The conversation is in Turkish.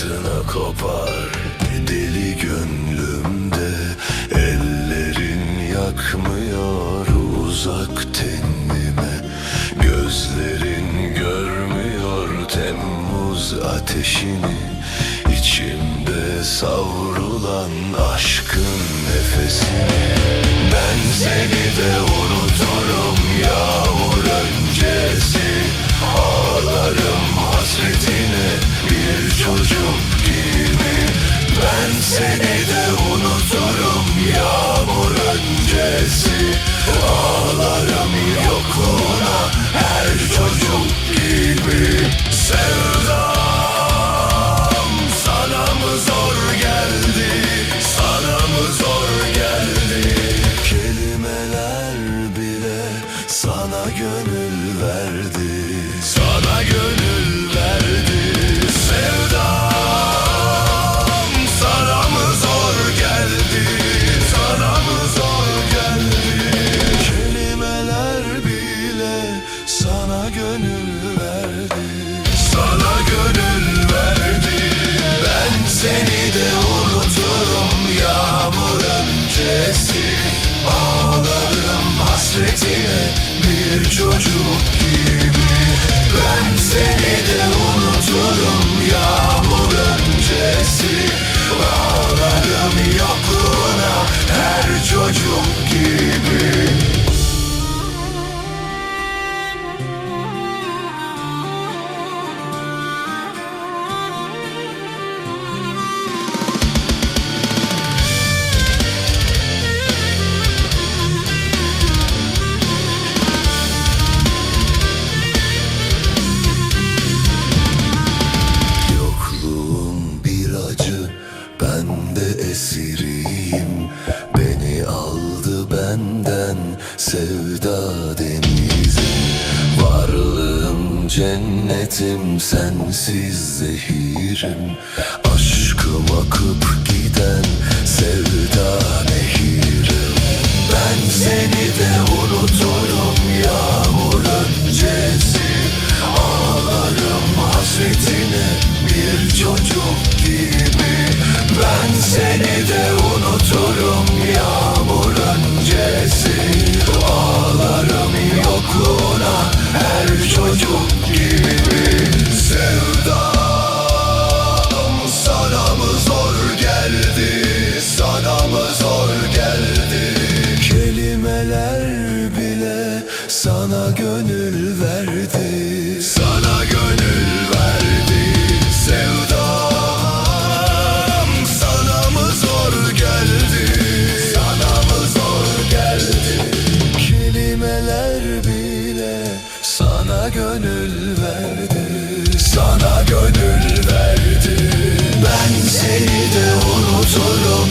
fırtına kopar. Deli gönlümde ellerin yakmıyor uzak tenime. Gözlerin görmüyor Temmuz ateşini. İçimde savrulan aşkın nefesini. Ağlarım yokluğuna her çocuk gibi Sevdam sana mı zor geldi Sana mı zor geldi Kelimeler bile sana gönül verdi. Sana gönül öncesi Ağlarım hasretine. Bir çocuk benden sevda denizi Varlığım cennetim sensiz zehirim. Aşkım akıp giden sevda nehirim. Ben sana gönül verdi. Sana gönül verdi. Sevdam sana mı zor geldi? Sana mı zor geldi? Kelimeler bile sana gönül verdi. Sana gönül verdi. Ben seni de unuturum